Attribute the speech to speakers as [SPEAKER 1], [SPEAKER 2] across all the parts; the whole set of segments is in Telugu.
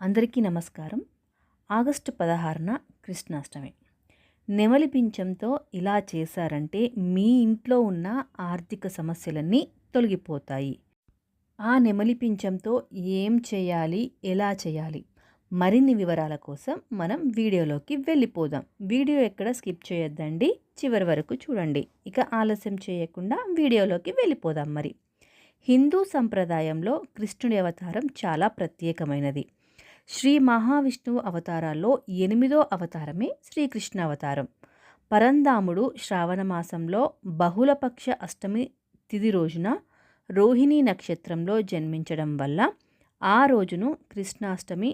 [SPEAKER 1] అందరికీ నమస్కారం. ఆగస్టు పదహారున కృష్ణాష్టమి. నెమలి పింఛంతో ఇలా చేశారంటే మీ ఇంట్లో ఉన్న ఆర్థిక సమస్యలన్నీ తొలగిపోతాయి. ఆ నెమలి పింఛంతో ఏం చేయాలి? ఎలా చేయాలి? మరిన్ని వివరాల కోసం మనం వీడియోలోకి వెళ్ళిపోదాం. వీడియో ఎక్కడ స్కిప్ చేయొద్దండి. చివరి వరకు చూడండి. ఇక ఆలస్యం చేయకుండా వీడియోలోకి వెళ్ళిపోదాం మరి. హిందూ సంప్రదాయంలో కృష్ణుడి అవతారం చాలా ప్రత్యేకమైనది. శ్రీ మహావిష్ణువు అవతారాల్లో ఎనిమిదో అవతారమే శ్రీకృష్ణ అవతారం పరంధాముడు శ్రావణ మాసంలో బహుళపక్ష అష్టమి తిది రోజున రోహిణీ నక్షత్రంలో జన్మించడం వల్ల ఆ రోజును కృష్ణాష్టమి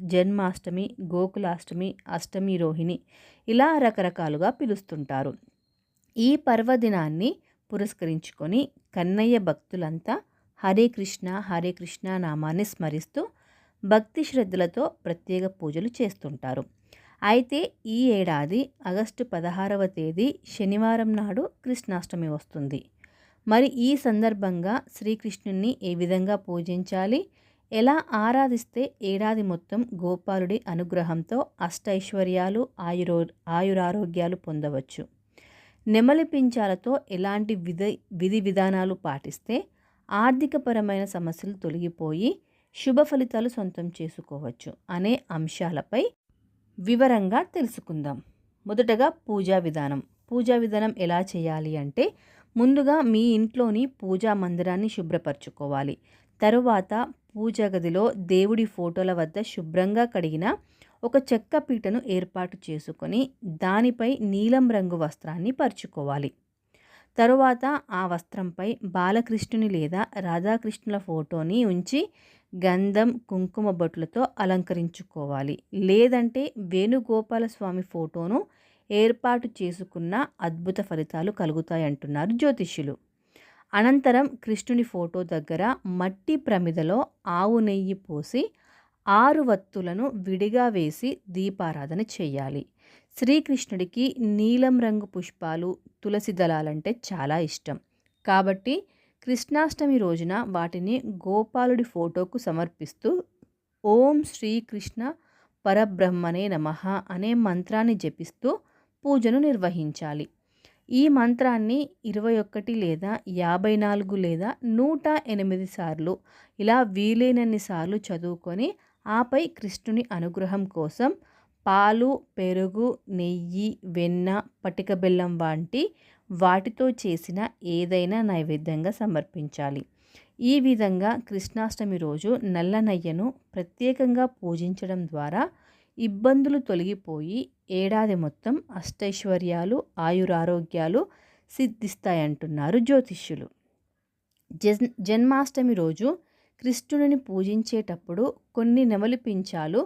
[SPEAKER 1] జన్మాష్టమి గోకులాష్టమి అష్టమి రోహిణి ఇలా రకరకాలుగా పిలుస్తుంటారు. ఈ పర్వదినాన్ని పురస్కరించుకొని కన్నయ్య భక్తులంతా హరే కృష్ణ హరే కృష్ణ నామాన్ని స్మరిస్తూ భక్తి శ్రద్ధలతో ప్రత్యేక పూజలు చేస్తుంటారు. అయితే ఈ ఏడాది ఆగస్టు పదహారవ తేదీ శనివారం నాడు కృష్ణాష్టమి వస్తుంది. మరి ఈ సందర్భంగా శ్రీకృష్ణుణ్ణి ఏ విధంగా పూజించాలి? ఎలా ఆరాధిస్తే ఏడాది మొత్తం గోపాలుడి అనుగ్రహంతో అష్టైశ్వర్యాలు ఆయురో ఆయురారోగ్యాలు పొందవచ్చు? నెమలి పించాలతో ఎలాంటి విధి విధి విధానాలు పాటిస్తే ఆర్థికపరమైన సమస్యలు తొలగిపోయి శుభ ఫలితాలు సొంతం చేసుకోవచ్చు అనే అంశాలపై వివరంగా తెలుసుకుందాం. మొదటగా పూజా విధానం. పూజా విధానం ఎలా చేయాలి అంటే ముందుగా మీ ఇంట్లోని పూజా మందిరాన్ని శుభ్రపరచుకోవాలి. తరువాత పూజా గదిలో దేవుడి ఫోటోల వద్ద శుభ్రంగా కడిగిన ఒక చెక్క పీటను ఏర్పాటు చేసుకొని దానిపై నీలం రంగు వస్త్రాన్ని పరుచుకోవాలి. తరువాత ఆ వస్త్రంపై బాలకృష్ణుని లేదా రాధాకృష్ణుల ఫోటోని ఉంచి గంధం కుంకుమ బొట్లతో అలంకరించుకోవాలి. లేదంటే వేణుగోపాల స్వామి ఫోటోను ఏర్పాటు చేసుకున్న అద్భుత ఫలితాలు కలుగుతాయంటున్నారు జ్యోతిష్యులు. అనంతరం కృష్ణుని ఫోటో దగ్గర మట్టి ప్రమిదలో ఆవు నెయ్యి పోసి ఆరు వత్తులను విడిగా వేసి దీపారాధన చేయాలి. శ్రీకృష్ణుడికి నీలం రంగు పుష్పాలు తులసి దళాలంటే చాలా ఇష్టం. కాబట్టి కృష్ణాష్టమి రోజున వాటిని గోపాలుడి ఫోటోకు సమర్పిస్తూ ఓం శ్రీకృష్ణ పరబ్రహ్మనే నమ అనే మంత్రాన్ని జపిస్తూ పూజను నిర్వహించాలి. ఈ మంత్రాన్ని ఇరవై ఒకటి లేదా యాభై నాలుగు లేదా నూట ఎనిమిది సార్లు ఇలా వీలైనన్ని సార్లు చదువుకొని ఆపై కృష్ణుని అనుగ్రహం కోసం పాలు పెరుగు నెయ్యి వెన్న పటిక బెల్లం వంటి వాటితో చేసిన ఏదైనా నైవేద్యంగా సమర్పించాలి. ఈ విధంగా కృష్ణాష్టమి రోజు నల్లనయ్యను ప్రత్యేకంగా పూజించడం ద్వారా ఇబ్బందులు తొలగిపోయి ఏడాది మొత్తం అష్టైశ్వర్యాలు ఆయురారోగ్యాలు సిద్ధిస్తాయంటున్నారు జ్యోతిష్యులు. జన్ జన్మాష్టమి రోజు కృష్ణుడిని పూజించేటప్పుడు కొన్ని నెమలి పించాలు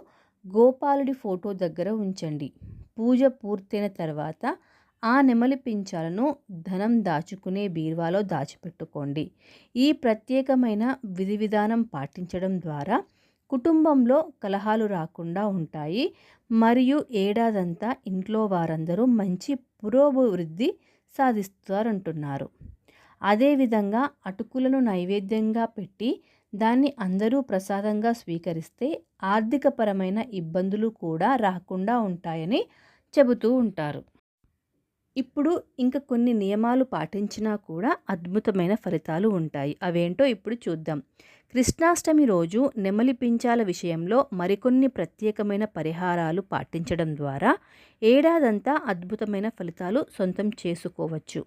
[SPEAKER 1] గోపాలుడి ఫోటో దగ్గర ఉంచండి. పూజ పూర్తయిన తర్వాత ఆ నెమలి పించాలను ధనం దాచుకునే బీరువాలో దాచిపెట్టుకోండి. ఈ ప్రత్యేకమైన విధి విధానం పాటించడం ద్వారా కుటుంబంలో కలహాలు రాకుండా ఉంటాయి. మరియు ఏడాదంతా ఇంట్లో వారందరూ మంచి పురోభివృద్ధి సాధిస్తారంటున్నారు. అదేవిధంగా అటుకులను నైవేద్యంగా పెట్టి దాన్ని అందరూ ప్రసాదంగా స్వీకరిస్తే ఆర్థికపరమైన ఇబ్బందులు కూడా రాకుండా ఉంటాయని చెబుతూ ఉంటారు. ఇప్పుడు ఇంకా కొన్ని నియమాలు పాటించినా కూడా అద్భుతమైన ఫలితాలు ఉంటాయి. అవేంటో ఇప్పుడు చూద్దాం. కృష్ణాష్టమి రోజు నెమలి పించాల విషయంలో మరికొన్ని ప్రత్యేకమైన పరిహారాలు పాటించడం ద్వారా ఏడాదంతా అద్భుతమైన ఫలితాలు సొంతం చేసుకోవచ్చు.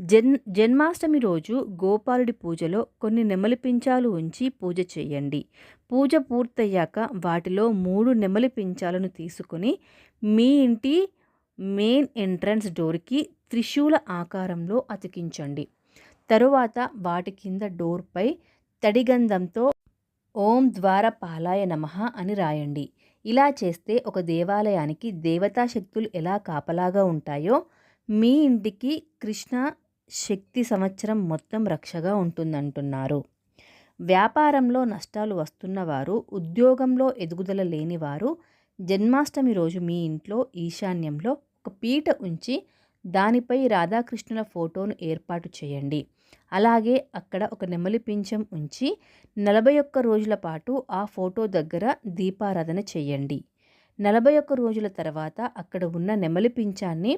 [SPEAKER 1] జన్ జన్మాష్టమి రోజు గోపాలుడి పూజలో కొన్ని నెమలి పించాలు ఉంచి పూజ చేయండి. పూజ పూర్తయ్యాక వాటిలో మూడు నెమలి పించాలను తీసుకుని మీ ఇంటి మెయిన్ ఎంట్రన్స్ డోర్కి త్రిశూల ఆకారంలో అతికించండి. తరువాత వాటి కింద డోర్పై తడిగంధంతో ఓం ద్వార పాలాయ నమ అని రాయండి. ఇలా చేస్తే ఒక దేవాలయానికి దేవతా శక్తులు ఎలా కాపలాగా ఉంటాయో మీ ఇంటికి కృష్ణ శక్తి సంవత్సరం మొత్తం రక్షగా ఉంటుందంటున్నారు. వ్యాపారంలో నష్టాలు వస్తున్నవారు ఉద్యోగంలో ఎదుగుదల లేనివారు జన్మాష్టమి రోజు మీ ఇంట్లో ఈశాన్యంలో ఒక పీట ఉంచి దానిపై రాధాకృష్ణుల ఫోటోను ఏర్పాటు చేయండి. అలాగే అక్కడ ఒక నెమలి పింఛం ఉంచి నలభై ఒక్క రోజుల పాటు ఆ ఫోటో దగ్గర దీపారాధన చేయండి. నలభై ఒక్క రోజుల తర్వాత అక్కడ ఉన్న నెమలి పింఛాన్ని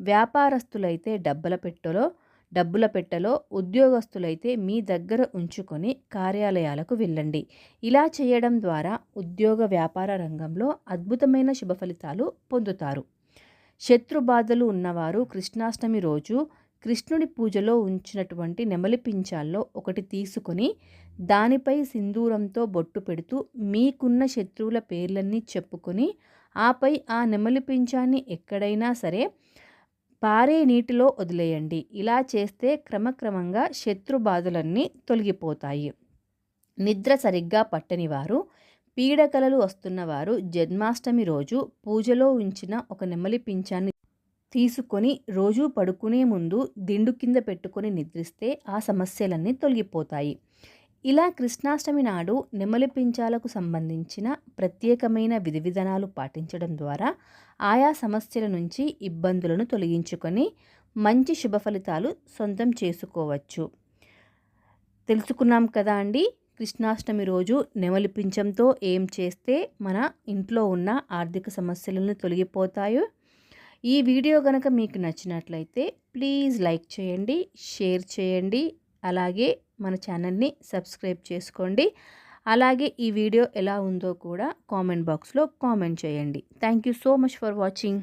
[SPEAKER 1] వ్యాపారస్తులైతే డబ్బల పెట్టెలో డబ్బుల పెట్టెలో ఉద్యోగస్తులైతే మీ దగ్గర ఉంచుకొని కార్యాలయాలకు వెళ్ళండి. ఇలా చేయడం ద్వారా ఉద్యోగ వ్యాపార రంగంలో అద్భుతమైన శుభ ఫలితాలు పొందుతారు. శత్రు బాధలు ఉన్నవారు కృష్ణాష్టమి రోజు కృష్ణుడి పూజలో ఉంచినటువంటి నెమలి పించాల్లో ఒకటి తీసుకొని దానిపై సింధూరంతో బొట్టు పెడుతూ మీకున్న శత్రువుల పేర్లన్నీ చెప్పుకొని ఆపై ఆ నెమలి పించాన్ని ఎక్కడైనా సరే పారే నీటిలో వదిలేయండి. ఇలా చేస్తే క్రమక్రమంగా శత్రు బాధలన్నీ తొలగిపోతాయి. నిద్ర సరిగ్గా పట్టని వారు పీడకలలు వస్తున్నవారు జన్మాష్టమి రోజు పూజలో ఉంచిన ఒక నెమలి పింఛాన్ని తీసుకొని రోజు పడుకునే ముందు దిండు కింద పెట్టుకొని నిద్రిస్తే ఆ సమస్యలన్నీ తొలగిపోతాయి. ఇలా కృష్ణాష్టమి నాడు నెమలి పింఛాలకు సంబంధించిన ప్రత్యేకమైన విధి విధానాలు పాటించడం ద్వారా ఆయా సమస్యల నుంచి ఇబ్బందులను తొలగించుకొని మంచి శుభ ఫలితాలు సొంతం చేసుకోవచ్చు. తెలుసుకున్నాం కదా అండి? కృష్ణాష్టమి రోజు నెమలి పింఛంతో ఏం చేస్తే మన ఇంట్లో ఉన్న ఆర్థిక సమస్యలను తొలగిపోతాయో? ఈ వీడియో కనుక మీకు నచ్చినట్లయితే ప్లీజ్ లైక్ చేయండి షేర్ చేయండి అలాగే మన ఛానల్ని సబ్స్క్రైబ్ చేసుకోండి. అలాగే ఈ వీడియో ఎలా ఉందో కూడా కామెంట్ బాక్స్లో కామెంట్ చేయండి. Thank you so much for watching.